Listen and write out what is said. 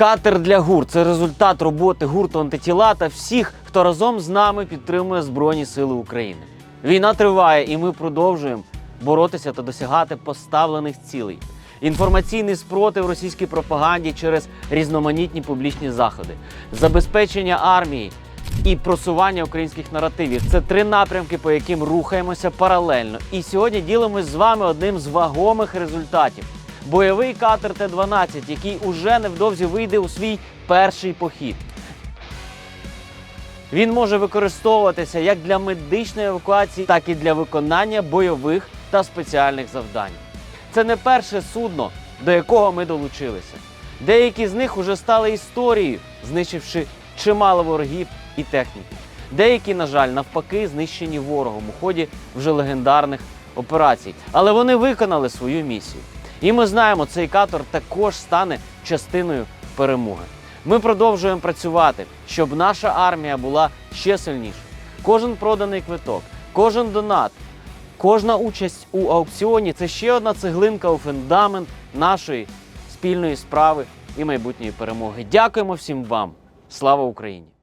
Катер для ГУР це результат роботи гурту антитіла та всіх, хто разом з нами підтримує Збройні Сили України. Війна триває, і ми продовжуємо боротися та досягати поставлених цілей. Інформаційний спротив російській пропаганді через різноманітні публічні заходи, забезпечення армії і просування українських наративів це три напрямки, по яким рухаємося паралельно. І сьогодні ділимось з вами одним з вагомих результатів. Бойовий катер Т-12, який уже невдовзі вийде у свій перший похід. Він може використовуватися як для медичної евакуації, так і для виконання бойових та спеціальних завдань. Це не перше судно, до якого ми долучилися. Деякі з них уже стали історією, знищивши чимало ворогів і техніки. Деякі, на жаль, навпаки, знищені ворогом у ході вже легендарних операцій. Але вони виконали свою місію. І ми знаємо, цей катер також стане частиною перемоги. Ми продовжуємо працювати, щоб наша армія була ще сильніша. Кожен проданий квиток, кожен донат, кожна участь у аукціоні це ще одна цеглинка у фундамент нашої спільної справи і майбутньої перемоги. Дякуємо всім вам. Слава Україні!